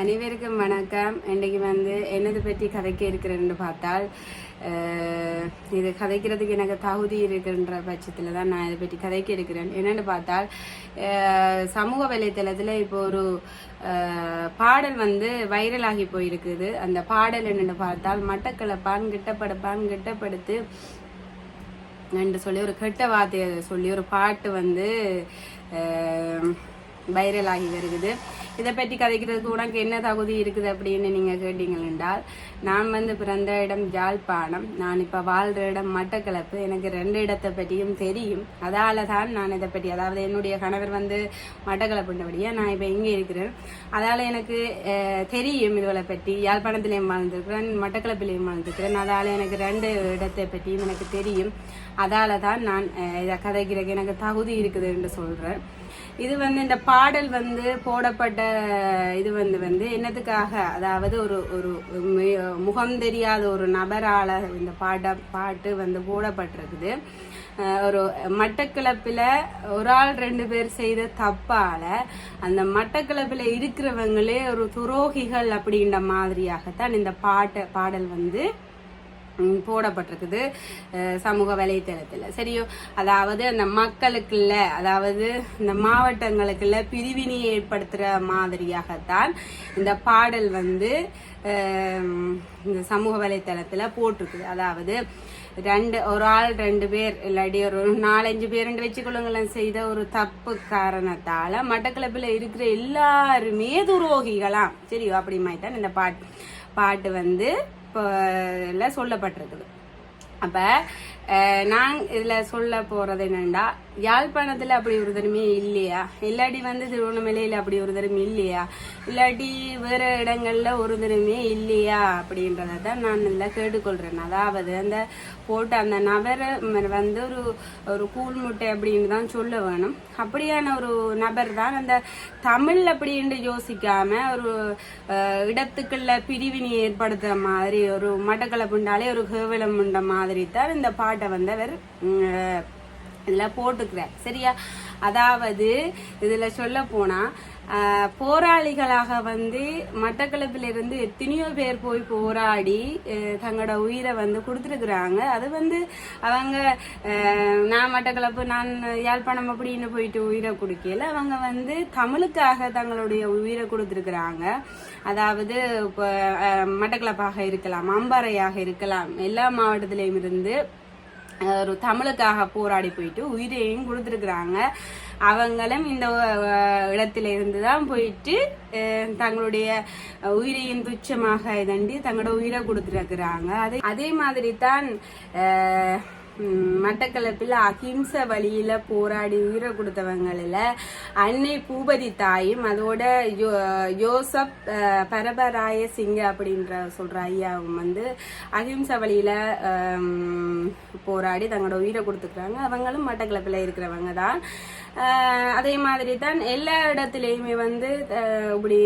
அனைவருக்கும் வணக்கம். இன்றைக்கு வந்து என்னது பற்றி கதைக்க இருக்கிறேன்னு பார்த்தால் இது கதைக்கிறதுக்கு எனக்கு தகுதி இருக்குன்ற பட்சத்தில் தான் நான் இதை பற்றி கதைக்க இருக்கிறேன். என்னென்னு பார்த்தால் சமூக வலைத்தளத்தில் இப்போ ஒரு பாடல் வந்து வைரலாகி போயிருக்குது. அந்த பாடல் என்னென்னு பார்த்தால் மட்டக்களப்பான் கிட்டப்படுப்பான் கிட்டப்படுத்து என்று சொல்லி ஒரு கெட்ட வார்த்தையை சொல்லி ஒரு பாட்டு வந்து வைரல் ஆகி வருகுது இதை பற்றி கதைக்கிறதுக்கு உனக்கு என்ன தகுதி இருக்குது அப்படின்னு நீங்கள் கேட்டீங்கள் என்றால் நான் வந்து பிறந்த இடம் ஜாழ்ப்பாணம் நான் இப்போ வாழ்கிற இடம் மட்டக்களப்பு. எனக்கு ரெண்டு இடத்தை பற்றியும் தெரியும். அதால் தான் நான் இதை பற்றி அதாவது என்னுடைய கணவர் வந்து மட்டக்களப்புன்றபடியாக நான் இப்போ இங்கே இருக்கிறேன். அதால் எனக்கு தெரியும் இதுகளை பற்றி. யாழ்ப்பாணத்திலையும் வாழ்ந்துருக்கிறேன் மட்டக்களப்பிலையும் வாழ்ந்துருக்கிறேன். அதால் எனக்கு ரெண்டு இடத்தை பற்றியும் எனக்கு தெரியும். அதால் தான் நான் இதை கதைக்கிறதுக்கு எனக்கு தகுதி இருக்குது என்று சொல்கிறேன் இது வந்து இந்த பாடல் வந்து போடப்பட்ட இது வந்து வந்து என்னத்துக்காக அதாவது ஒரு ஒரு முகம் தெரியாத ஒரு நபரால இந்த பாட பாட்டு வந்து போடப்பட்டிருக்குது. ஒரு மட்டக்கிழப்பில் ஒரு ஆள் ரெண்டு பேர் செய்த தப்பால அந்த மட்டக்கிழப்பில் இருக்கிறவங்களே ஒரு துரோகிகள் அப்படின்ற மாதிரியாகத்தான் இந்த பாட்டு பாடல் வந்து போடப்பட்டிருக்குது. சமூக வலைத்தளத்தில். சரியோ? அதாவது அந்த மக்களுக்குள்ள அதாவது இந்த மாவட்டங்களுக்குள்ள பிரிவினை ஏற்படுத்துகிற மாதிரியாகத்தான் இந்த பாடல் வந்து இந்த சமூக வலைத்தளத்தில் போட்டிருக்குது. அதாவது ரெண்டு ஒரு ஆள் ரெண்டு பேர் இல்லாட்டி ஒரு நாலஞ்சு பேருண்டு வச்சுக்கொள்ளுங்களேன் செய்த ஒரு தப்பு காரணத்தால் மட்டக்களப்பில் இருக்கிற எல்லாருமே துரோகிகளாம். சரியோ? அப்படி மாதிரி தான் இந்த பாட்டு பாட்டு வந்து இப்போ சொல்லப்பட்டிருக்குது. அப்ப நான் இதில் சொல்ல போகிறது என்னென்னா யாழ்ப்பாணத்தில் அப்படி ஒரு தருமே இல்லையா? இல்லாட்டி வந்து திருவண்ணாமலையில் அப்படி ஒரு தருமே இல்லையா? இல்லாட்டி வேறு இடங்களில் ஒரு தருமே இல்லையா? அப்படின்றத தான் நான் இதில் கேட்டுக்கொள்கிறேன் அதாவது அந்த போட்ட அந்த நபரை வந்து ஒரு ஒரு கூழ் முட்டை அப்படின்னு தான் சொல்ல வேணும். அப்படியான ஒரு நபர் தான் அந்த தமிழ் அப்படின்ட்டு யோசிக்காமல் ஒரு இடத்துக்குள்ள பிரிவினை ஏற்படுத்துகிற மாதிரி ஒரு மட்டக்களப்புண்டாலே ஒரு கேவலம் உண்ட மாதிரி தான் இந்த பாட்டு வந்து அவர் இதில் போட்டுக்கிறார். சரியா? அதாவது இதில் சொல்ல போனால் போராளிகளாக வந்து மட்டக்களப்பிலிருந்து எத்தனையோ பேர் போய் போராடி தங்களோட உயிரை வந்து கொடுத்துருக்குறாங்க. அது வந்து அவங்க நான் மட்டக்களப்பு நான் யாழ்ப்பாணம் அப்படின்னு போயிட்டு உயிரை கொடுக்கல. அவங்க வந்து தமிழுக்காக தங்களுடைய உயிரை கொடுத்துருக்குறாங்க. அதாவது இப்போ மட்டக்களப்பாக இருக்கலாம் அம்பாறையாக இருக்கலாம். எல்லா மாவட்டத்திலையும் இருந்து ஒரு தமிழுக்காக போராடி போயிட்டு உயிரையும் கொடுத்துருக்குறாங்க. அவங்களும் இந்த இடத்துல இருந்து தான் போயிட்டு அஹ், தங்களுடைய உயிரையும் துச்சமாக இதண்டி தங்களோட உயிரை கொடுத்துருக்குறாங்க. அதே அதே மாதிரி தான் மட்டக்களப்பில் அகிம்சை வழியில் போராடி உயிரை கொடுத்தவங்களில் அன்னை பூபதி தாயும் அதோட யோ- யோசப் பரபராய சிங்க அப்படின்ற சொல்கிற ஐயாவும் வந்து அகிம்சை வழியில் போராடி தங்களோட உயிரை கொடுத்துக்கிறாங்க. அவங்களும் மட்டக்களப்பில் இருக்கிறவங்க தான். அதே மாதிரி தான் எல்லா இடத்துலையுமே வந்து இப்படி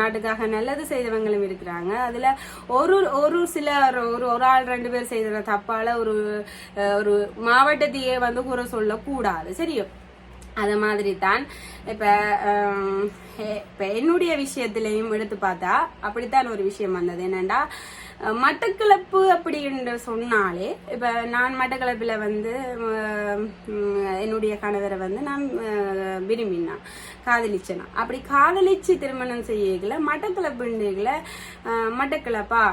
நாட்டுக்காக நல்லது செய்தவங்களும் இருக்கிறாங்க. அதில் ஒரு ஒரு சிலர் ஒரு ஒரு ஆள் ரெண்டு பேர் செய்த தப்பால ஒரு ஒரு மாவட்டத்தையே வந்து குறை சொல்லக்கூடாது. சரியோ? அது மாதிரி தான் இப்போ இப்போ என்னுடைய விஷயத்திலையும் எடுத்து பார்த்தா அப்படித்தான் ஒரு விஷயம் வந்தது. என்னென்னா மட்டக்களப்பு அப்படின்னு சொன்னாலே இப்போ நான் மட்டக்களப்பில் வந்து என்னுடைய கணவரை வந்து நான் விரும்பினா விரும்பினான் காதலிச்சேனா. அப்படி காதலிச்சு திருமணம் செய்யல மட்டக்களப்புண்டிகளை மட்டக்களப்பா?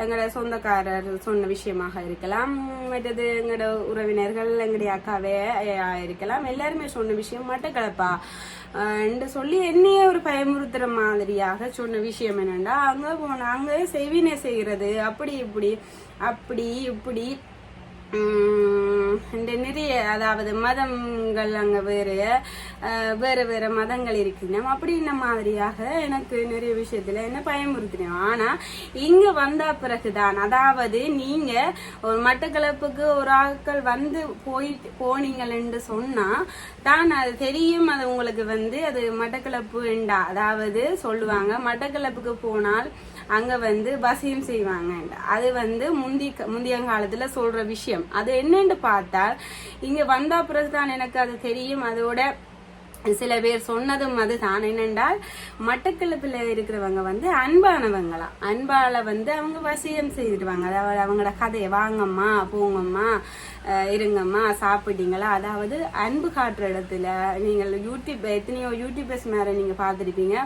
எங்களோட சொந்தக்காரர் சொன்ன விஷயமாக இருக்கலாம். மற்றது எங்களோட உறவினர்கள் எங்களுடைய அக்காவே இருக்கலாம் எல்லாருமே சொன்ன விஷயம் மட்டக்களப்பா. அஹ், என்று சொல்லி என்னையே ஒரு பயமுறுத்துற மாதிரியாக சொன்ன விஷயம் என்னென்னா அங்கே போன செவினை செய்வினை செய்கிறது அப்படி இப்படி அப்படி இப்படி இந்த நிறைய அதாவது மதங்கள் அங்க வேறு வேறு வேறு மதங்கள் இருக்கின்றன அப்படின்ன மாதிரியாக எனக்கு நிறைய விஷயத்தில் என்ன பயமுறுத்தினோம் ஆனால் இங்கே வந்த பிறகுதான். அதாவது நீங்கள் ஒரு மட்டக்களப்புக்கு ஒரு ஆட்கள் வந்து போய் போனீங்கன்னு சொன்னால் தான் அது தெரியும் அது உங்களுக்கு வந்து அது மட்டக்களப்பு வேண்டா அதாவது சொல்லுவாங்க மட்டக்களப்புக்கு போனால் அங்கே வந்து பசியம் செய்வாங்க. அது வந்து முந்தி முந்தியங்காலத்தில் சொல்கிற விஷயம். அது என்னன்னு பார்த்தா இங்கே வந்த பிறகுதான் எனக்கு அது தெரியும். அதோட சில பேர் சொன்னதும் அதுதான். என்னென்றால் மட்டக்களப்பில் இருக்கிறவங்க வந்து அன்பானவங்களா. அன்பால வந்து அவங்க வசியம் செய்திடுவாங்க. அதாவது அவங்களோட கதையை வாங்கம்மா போங்கம்மா இருங்கம்மா சாப்பிட்டீங்களா? அதாவது அன்பு காட்டுற இடத்துல நீங்கள் யூடியூப் எத்தனையோ யூடியூபர்ஸ் மேலே நீங்கள் பார்த்துருப்பீங்க.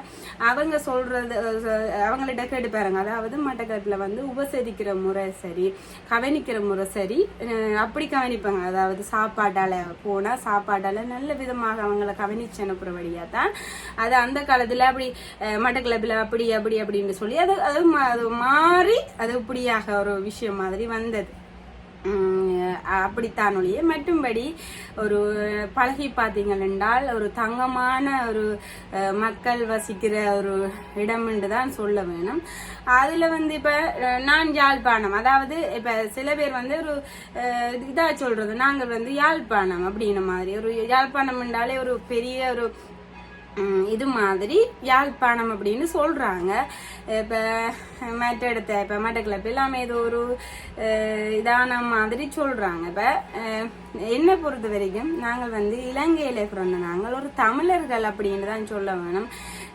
அவங்க சொல்கிறது அவங்கள அவங்கள்ட்ட கேட்டு பாருங்க. அதாவது மட்டக்கட்டில் வந்து உபசரிக்கிற முறை சரி கவனிக்கிற முறை சரி அப்படி கவனிப்பாங்க. அதாவது சாப்பாட்டால் போனால் சாப்பாட்டால் நல்ல விதமாக அவங்கள கவனிச்சு வழியாக தான் அது அந்த காலத்தில் அப்படி மட்டக்கிளப்பில் அப்படி அப்படி அப்படின்னு சொல்லி அது அது மா- அது மாறி அது இப்படியாக ஒரு விஷயம் மாதிரி வந்தது. அப்படித்தான் ஒழிய மட்டும்படி ஒரு பழகி பார்த்தீங்கள் என்றால் ஒரு தங்கமான ஒரு மக்கள் வசிக்கிற ஒரு இடம் என்று தான் சொல்ல வேணும். அதில் வந்து இப்போ நான் யாழ்ப்பாணம். அதாவது இப்போ சில பேர் வந்து ஒரு இதாக சொல்கிறது நாங்கள் வந்து யாழ்ப்பாணம் அப்படின்ன மாதிரி. ஒரு யாழ்ப்பாணம் என்றாலே ஒரு பெரிய ஒரு இது மாதிரி யாழ்ப்பாணம் அப்படின்னு சொல்கிறாங்க இப்போ மற்ற இடத்த இப்போ மட்டக்கிழப்பு எல்லாமே ஏதோ ஒரு இதான மாதிரி சொல்கிறாங்க இப்போ என்னை பொறுத்த வரைக்கும் நாங்கள் வந்து இலங்கையில் பிறந்த நாங்கள் ஒரு தமிழர்கள் அப்படின்னு தான் சொல்ல வேணும்.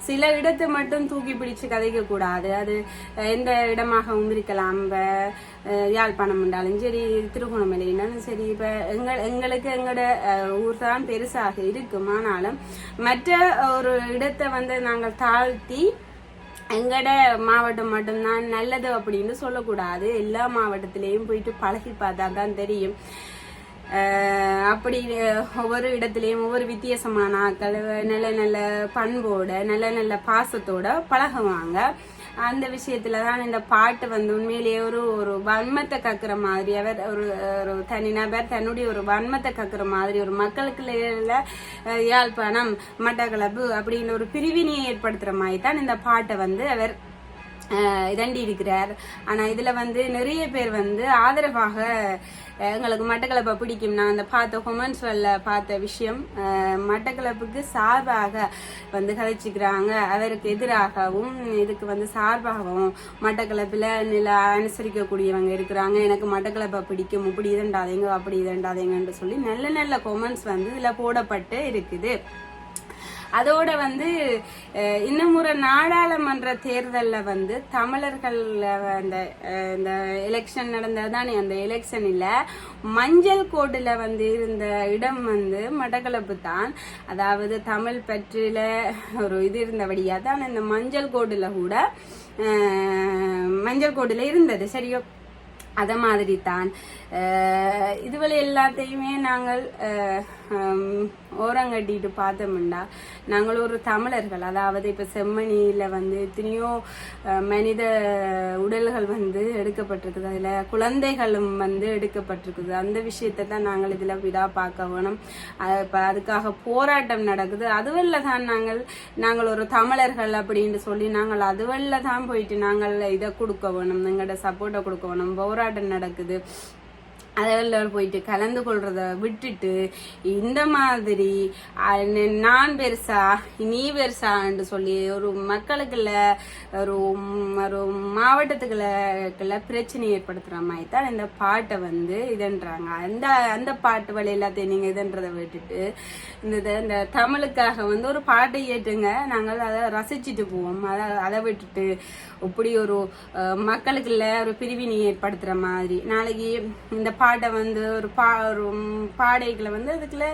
சில இடத்தை மட்டும் தூக்கி பிடிச்சு கதைக்க கூடாது அது எந்த இடமாகவும் இருக்கலாம். இப்ப யாழ்ப்பாணம் என்றாலும் சரி திருகோணமலைனாலும் சரி இப்ப எங்கள் எங்களுக்கு எங்களோட ஊர் தான் பெருசாக இருக்கும். ஆனாலும் மற்ற ஒரு இடத்தை வந்து நாங்கள் தாழ்த்தி எங்கட மாவட்டம் மட்டும்தான் நல்லது அப்படின்னு சொல்லக்கூடாது. எல்லா மாவட்டத்திலையும் போயிட்டு பழகி பார்த்தா தான் தெரியும் அப்படி ஒவ்வொரு இடத்துலையும் ஒவ்வொரு வித்தியாசமான ஆட்கள் நல்ல நல்ல பண்போட நல்ல நல்ல பாசத்தோட பழகுவாங்க. அந்த விஷயத்துல தான் இந்த பாட்டு வந்து உண்மையிலேயே ஒரு ஒரு வன்மத்தை கக்குற மாதிரி அவர் ஒரு ஒரு தனிநபர் தன்னுடைய ஒரு வன்மத்தை கக்குற மாதிரி ஒரு மக்களுக்குள்ள யாழ்ப்பாணம் மட்டக்களப்பு அப்படின்னு ஒரு பிரிவினையை ஏற்படுத்துற மாதிரி தான் இந்த பாட்டை வந்து அவர் இதண்டி இருக்கிறார். ஆனால் இதில் வந்து நிறைய பேர் வந்து ஆதரவாக எங்களுக்கு மட்டக்களப்பை பிடிக்கும். நான் அந்த பார்த்த கொமெண்ட்ஸ்ல பார்த்த விஷயம் மட்டக்களப்புக்கு சார்பாக வந்து கதைச்சிக்கிறாங்க. அவருக்கு எதிராகவும் இதுக்கு வந்து சார்பாகவும் மட்டக்களப்பில் நில அனுசரிக்கக்கூடியவங்க இருக்கிறாங்க. எனக்கு மட்டக்களப்பை பிடிக்கும். இப்படி இதண்டாதீங்க அப்படி இதண்டாதீங்கன்னு சொல்லி நல்ல நல்ல கொமெண்ட்ஸ் வந்து இதில் போடப்பட்டு இருக்குது. அதோட வந்து அஹ், இன்னும் ஒரு நாடாளுமன்ற தேர்தலில் வந்து தமிழர்கள் அந்த இந்த எலெக்ஷன் நடந்ததானே அந்த எலெக்ஷனில் மஞ்சள் கோடில் வந்து இருந்த இடம் வந்து மட்டக்களப்பு தான் அதாவது தமிழ் பற்றில ஒரு இது இருந்தபடியாக தான் இந்த மஞ்சள் கோடில் கூட மஞ்சள் கோடில் இருந்தது சரியோ? அதை மாதிரி தான் இதுவரை எல்லாத்தையுமே நாங்கள் ஓரங்கட்டிட்டு பார்த்தோம்னா நாங்கள் ஒரு தமிழர்கள். அதாவது இப்போ செம்மணியில் வந்து எத்தனையோ மனித உடல்கள் வந்து எடுக்கப்பட்டிருக்குது. அதில் குழந்தைகளும் வந்து எடுக்கப்பட்டிருக்குது. அந்த விஷயத்தை தான் நாங்கள் இதில் இதாக பார்க்க வேணும். இப்போ அதுக்காக போராட்டம் நடக்குது. அதுவல்ல தான் நாங்கள் நாங்கள் ஒரு தமிழர்கள் அப்படின்னு சொல்லி நாங்கள் அதுவல்ல தான் போயிட்டு நாங்கள் இதை கொடுக்க வேணும். எங்களோட சப்போர்ட்டை கொடுக்க வேணும். போராட்டம் நடக்குது. அதில் போயிட்டு கலந்து கொள்றத விட்டுட்டு இந்த மாதிரி நான் பெருசா நீ பெருசான்னு சொல்லி ஒரு மக்களுக்குள்ள ஒரு ஒரு மாவட்டத்துக்குள்ள பிரச்சனை ஏற்படுத்துற மாதிரி தான் இந்த பாட்டை வந்து இதுன்றாங்க. அந்த அந்த பாட்டு வழி எல்லாத்தையும் நீங்க இதுன்றதை விட்டுட்டு இந்த இந்த தமிழுக்காக வந்து ஒரு பாட்டை ஏற்றுங்க நாங்கள் அதை ரசிச்சுட்டு போவோம். அதை அதை விட்டுட்டு இப்படி ஒரு மக்களுக்குள்ள ஒரு பிரிவினை ஏற்படுத்துகிற மாதிரி. நாளைக்கு இந்த பாட்டை வந்து ஒரு பா ஒரு பாடைகளை வந்து அதுக்குள்ள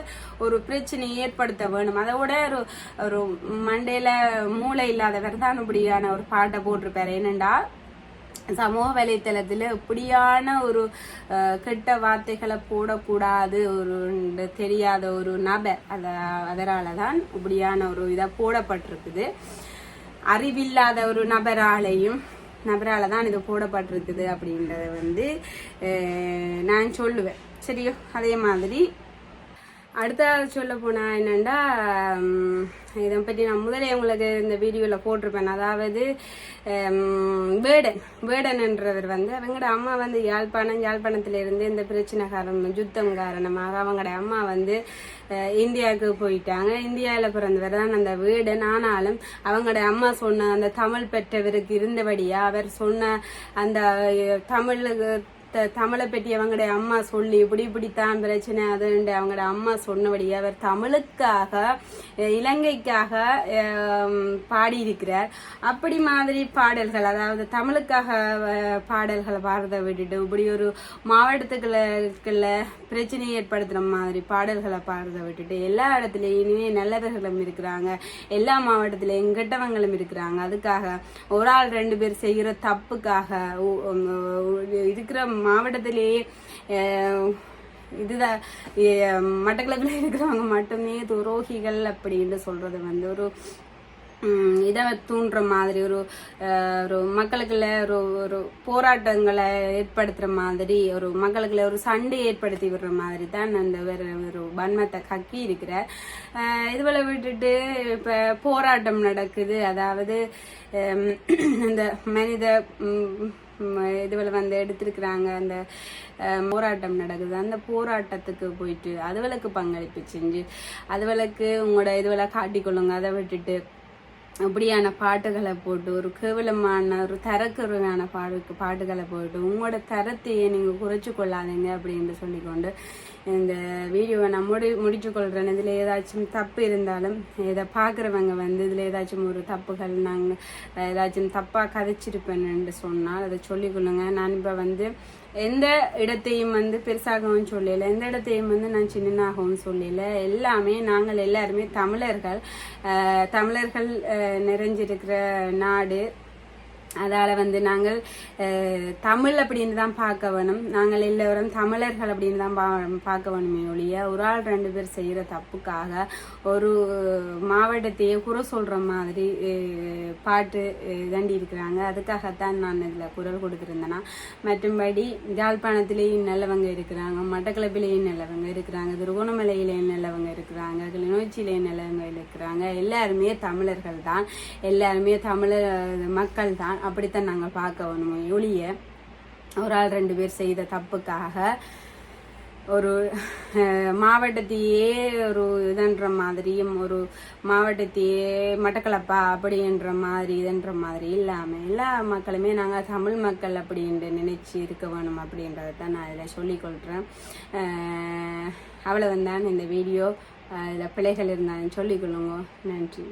ஒரு பிரச்சனையை ஏற்படுத்த வேணும். அதோட ஒரு ஒரு மண்டையில் மூளை இல்லாதவர் தான் இப்படியான ஒரு பாட்டை போட்டிருப்பாரு. என்னென்னா சமூக வலைத்தளத்தில் இப்படியான ஒரு கெட்ட வார்த்தைகளை போடக்கூடாது ஒரு தெரியாத ஒரு நபர். அத அதனால தான் இப்படியான ஒரு இதை போடப்பட்டிருக்குது. அறிவில்லாத ஒரு நபராலையும் நபரால தான் இது போடப்பட்டிருக்குது அப்படின்றத வந்து நான் சொல்லுவேன். சரியோ? அதே மாதிரி அடுத்ததாக சொல்ல போனால் என்னென்னா இதை பற்றி நான் முதலே உங்களுக்கு இந்த வீடியோவில் போட்டிருப்பேன். அதாவது வேடன் வேடன். என்றவர் வந்து அவங்களோட அம்மா வந்து யாழ்ப்பாணம் யாழ்ப்பாணத்திலிருந்து இந்த பிரச்சனை காரணம் யுத்தம் காரணமாக அவங்களோட அம்மா வந்து இந்தியாவுக்கு போயிட்டாங்க. இந்தியாவில் பிறந்தவர் தான் அந்த வேடன். ஆனாலும் அவங்களோட அம்மா சொன்ன அந்த தமிழ் பெற்றவருக்கு இருந்தபடியாக அவர் சொன்ன அந்த தமிழுக்கு த தமிழை பற்றி அவங்களுடைய அம்மா சொல்லி இப்படி இப்படித்தான் பிரச்சனை அதுண்டு அவங்களோட அம்மா சொன்னபடி அவர் தமிழுக்காக இலங்கைக்காக பாடியிருக்கிறார். அப்படி மாதிரி பாடல்கள் அதாவது தமிழுக்காக பாடல்களை பாடுறதை விட்டுட்டு இப்படி ஒரு மாவட்டத்துக்குள்ள பிரச்சனை ஏற்படுத்துகிற மாதிரி பாடல்களை பாடுறதை விட்டுட்டு எல்லா இடத்துலையும் இனிமே நல்லவர்களும் இருக்கிறாங்க. எல்லா மாவட்டத்திலையும் கெட்டவங்களும் இருக்கிறாங்க. அதுக்காக ஒரு ஆள் ரெண்டு பேர் செய்கிற தப்புக்காக இருக்கிற மாவட்டத்திலேயே இதுதான் மட்டக்களப்பில் இருக்கிறவங்க மட்டுமே துரோகிகள் அப்படின்னு சொல்றது வந்து ஒரு இதை தூண்டுற மாதிரி ஒரு ஒரு மக்களுக்குள்ள ஒரு ஒரு போராட்டங்களை ஏற்படுத்துகிற மாதிரி ஒரு மக்களுக்குள்ள ஒரு சண்டை ஏற்படுத்தி விடுற மாதிரி தான் அந்த வேற ஒரு வன்மத்தை கக்கி இருக்கிற. இதுபோல் விட்டுட்டு இப்போ போராட்டம் நடக்குது. அதாவது ஹம், இந்த மனித இதுவில் வந்து எடுத்திருக்கிறாங்க. அந்த போராட்டம் நடக்குது. அந்த போராட்டத்துக்கு போயிட்டு அதுவளுக்கு பங்களிப்பு செஞ்சு அதுவளுக்கு உங்களோட இதுவெல்லாம் காட்டிக்கொள்ளுங்க. அதை விட்டுட்டு அப்படியான பாட்டுகளை போட்டு ஒரு கேவலமான ஒரு தரக்குறைவான பாடு பாட்டுகளை போட்டு உங்களோட தரத்தையே நீங்கள் குறைச்சி கொள்ளாதீங்க அப்படின்னு சொல்லிக்கொண்டு இந்த வீடியோவை நான் முடி முடிச்சு கொள்கிறேன் இதில் ஏதாச்சும் தப்பு இருந்தாலும் இதை பார்க்குறவங்க வந்து இதில் ஏதாச்சும் ஒரு தப்புகள் நாங்கள் ஏதாச்சும் தப்பாக கதைச்சிருப்பேன்னு சொன்னால் அதை சொல்லிக்கொள்ளுங்க. நான் இப்போ வந்து எந்த இடத்தையும் வந்து பெருசாகவும் சொல்லல. எந்த இடத்தையும் வந்து நான் சின்னனாகவும் சொல்லல. எல்லாமே நாங்கள் எல்லாருமே தமிழர்கள். தமிழர்கள் நிறைஞ்சிருக்கிற நாடு. அதால வந்து நாங்கள் தமிழ் அப்படின்னு தான் பார்க்க வேணும். நாங்கள் எல்லோரும் தமிழர்கள் அப்படின்னு தான் பா- பார்க்க வேணுமே ஒழிய ஒரு ஆள் ரெண்டு பேர் செய்கிற தப்புக்காக ஒரு மாவட்டத்தையே குறை சொல்கிற மாதிரி பாட்டு தண்டி இருக்கிறாங்க. அதுக்காகத்தான் நான் இதில் குரல் கொடுத்துருந்தேன்னா மற்றும்படி யாழ்ப்பாணத்திலேயும் நல்லவங்க இருக்கிறாங்க மட்டக்களப்பிலேயும் நல்லவங்க இருக்கிறாங்க திருகோணமலையிலேயும் நல்லவங்க இருக்கிறாங்க கிளிநொச்சியிலேயும் நல்லவங்க இருக்கிறாங்க. எல்லாருமே தமிழர்கள் தான். எல்லாருமே தமிழர் மக்கள் தான். அப்படித்தான் நாங்கள் பார்க்க வேணுமே ஒளிய ஒரு ஆள் ரெண்டு பேர் செய்த தப்புக்காக. ஒரு மாவட்டத்தையே ஒரு இதுன்ற மாதிரியும் ஒரு மாவட்டத்தையே மட்டக்களப்பா அப்படின்ற மாதிரி இதுன்ற மாதிரி இல்லாமல் எல்லா மக்களுமே நாங்கள் தமிழ் மக்கள் அப்படின்ட்டு நினைச்சு இருக்க வேணும் அப்படின்றத தான் நான் இதில் சொல்லிக்கொள்கிறேன் அவ்வளோ வந்தான் இந்த வீடியோ. இதில் பிழைகள் இருந்தாலும் சொல்லிக்கொள்ளுங்க நன்றி.